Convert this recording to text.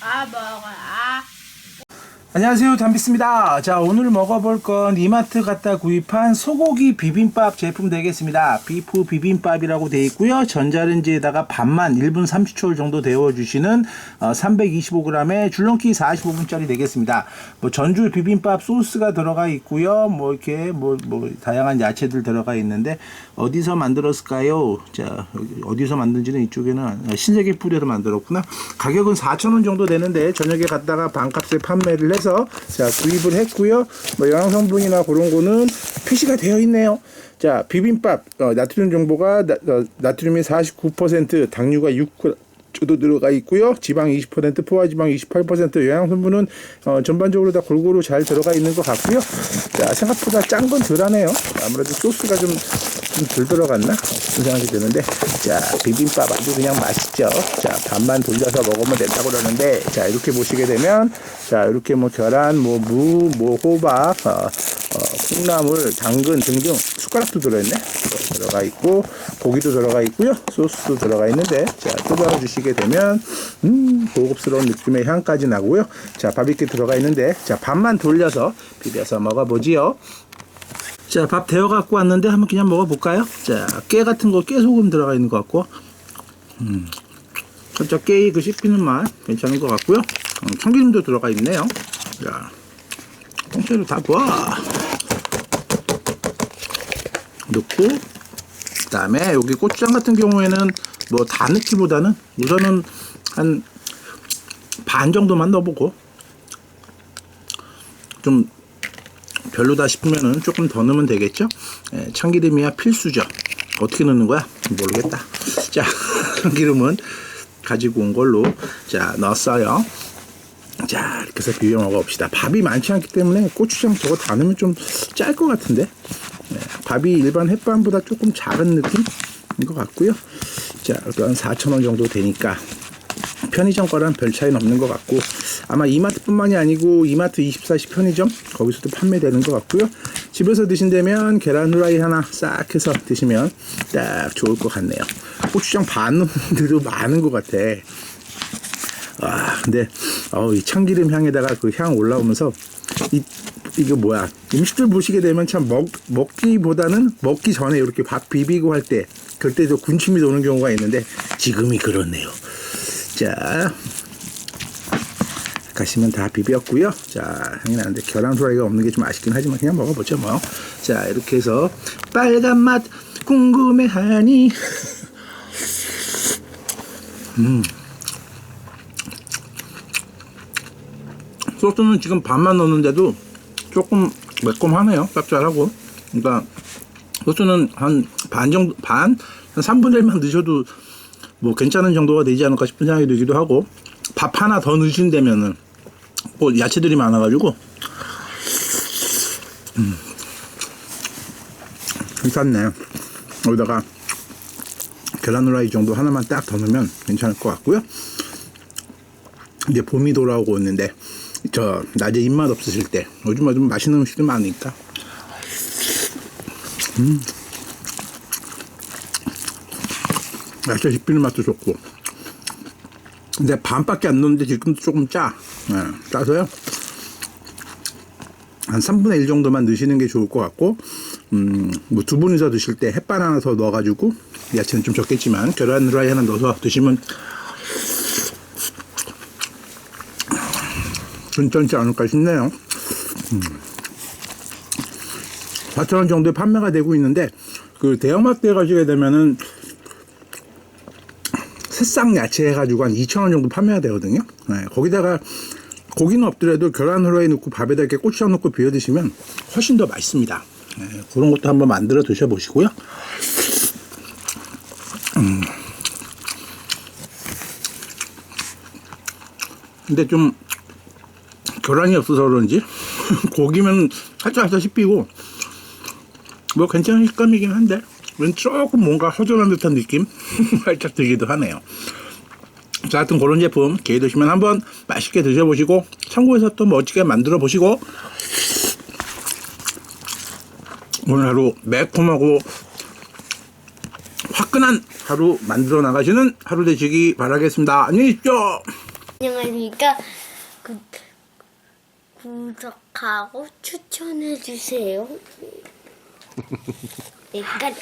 아 먹어 아 안녕하세요. 담비스입니다. 자 오늘 먹어볼 건 이마트 갔다 구입한 소고기 비빔밥 제품 되겠습니다. 비프 비빔밥이라고 되어 있고요. 전자레인지에다가 반만 1분 30초 정도 데워주시는 어, 325g의 줄넘기 45분짜리 되겠습니다. 뭐 전주 비빔밥 소스가 들어가 있고요. 뭐 이렇게 뭐, 뭐 다양한 야채들 들어가 있는데 어디서 만들었을까요? 자 어디서 만든지는 이쪽에는 신세계 뿌려서 만들었구나. 가격은 4,000원 정도 되는데 저녁에 갔다가 반값에 판매를 해서 자 구입을 했고요 뭐 영양 성분이나 그런 거는 표시가 되어 있네요 자 비빔밥 어, 나트륨 정보가 나, 어, 나트륨이 49% 당류가 6도 들어가 있고요. 지방 20%, 포화지방 28%, 영양 성분은 어, 전반적으로 다 골고루 잘 들어가 있는 것 같고요. 자, 생각보다 짠 건 덜하네요. 아무래도 소스가 좀 좀덜 들어갔나? 생각이 드는데, 자, 비빔밥 아주 그냥 맛있죠. 자, 반만 돌려서 먹으면 된다고 그러는데, 자, 이렇게 보시게 되면, 자, 이렇게 뭐 계란, 뭐 무, 뭐 호박, 어, 어, 콩나물, 당근 등등 숟가락도 들어있네. 어, 들어가 있고 고기도 들어가 있고요. 소스도 들어가 있는데 자 뜯어 주시게 되면 음 고급스러운 느낌의 향까지 나고요. 자 바비큐 들어가 있는데 자 밥만 돌려서 비벼서 먹어보지요. 자 밥 데워 갖고 왔는데 한번 그냥 먹어 볼까요? 자 깨 같은 거 깨소금 들어가 있는 것 같고 음 살짝 깨의 그 씹히는 맛 괜찮은 것 같고요. 음, 참기름도 들어가 있네요. 자 통째로 다 부어. 넣고 그다음에 여기 고추장 같은 경우에는 뭐 다 넣기보다는 우선은 한 반 정도만 넣어보고 좀 별로다 싶으면은 조금 더 넣으면 되겠죠. 예, 참기름이야 필수죠. 어떻게 넣는 거야? 모르겠다. 자, 참기름은 가지고 온 걸로 자 넣었어요. 자, 이렇게 해서 비벼 먹어봅시다. 밥이 많지 않기 때문에 고추장 저거 다 넣으면 좀 짤 것 같은데. 네, 밥이 일반 햇반보다 조금 작은 느낌인 것 같고요. 자, 일단 4,000원 정도 되니까 편의점 거랑 별 차이는 없는 것 같고 아마 이마트뿐만이 아니고 이마트 24시 편의점 거기서도 판매되는 것 같고요. 집에서 드신다면 계란 후라이 하나 싹 해서 드시면 딱 좋을 것 같네요. 고추장 반 데도 많은 것 같아. 아, 근데 어, 이 참기름 향에다가 그 향 올라오면서 이 이거 뭐야 음식들 보시게 되면 참 먹, 먹기보다는 먹기 전에 이렇게 밥 비비고 할 때 그때 도 군침이 도는 경우가 있는데 지금이 그렇네요. 자 가시면 다 비볐고요. 자 향이 나는데 계란 후라이가 없는 게 좀 아쉽긴 하지만 그냥 먹어보죠 뭐. 자 이렇게 해서 빨간 맛 궁금해하니 소스는 지금 반만 넣었는데도 조금 매콤하네요. 짭짤하고. 그러니까 소스는 한 반 정도, 반? 한 3분의 1만 넣으셔도 뭐 괜찮은 정도가 되지 않을까 싶은 생각이 들기도 하고 밥 하나 더 넣으신다면은 뭐 야채들이 많아가지고 음. 괜찮네. 여기다가 계란 후라이 정도 하나만 딱 더 넣으면 괜찮을 것 같고요. 이제 봄이 돌아오고 있는데 저 낮에 입맛 없으실 때 요즘 좀 맛있는 음식들 많으니까 음 야채 씹히는 맛도 좋고 근데 반밖에 안 넣는데 지금도 조금 짜 네, 짜서요 한 3분의 1 정도만 넣으시는 게 좋을 것 같고 음, 뭐 두 분이서 드실 때 햇반 하나 더 넣어가지고 야채는 좀 적겠지만 계란 후라이 하나 넣어서 드시면 괜찮지 않을까 싶네요. 음. 4,000원 정도에 판매가 되고 있는데, 그 대형마트에 가시게 되면은, 새싹 야채 해가지고 한 2,000원 정도 판매가 되거든요. 네, 거기다가 고기는 없더라도 계란 후라이 넣고 밥에다 이렇게 고추장 넣고 비벼 드시면 훨씬 더 맛있습니다. 네, 그런 것도 한번 만들어 드셔보시고요. 음. 근데 좀 계란이 없어서 그런지 고기면 살짝 살짝 씹히고 뭐 괜찮은 식감이긴 한데 왠 조금 뭔가 허전한 듯한 느낌 살짝 들기도 하네요 자 하여튼 그런 제품 기회 되시면 한번 맛있게 드셔보시고 참고해서 또 멋지게 만들어 보시고 오늘 하루 매콤하고 화끈한 하루 만들어 나가시는 하루 되시기 바라겠습니다 안녕히 계십시오 안녕하십니까. 구, 구독하고 추천해주세요. 여기까지.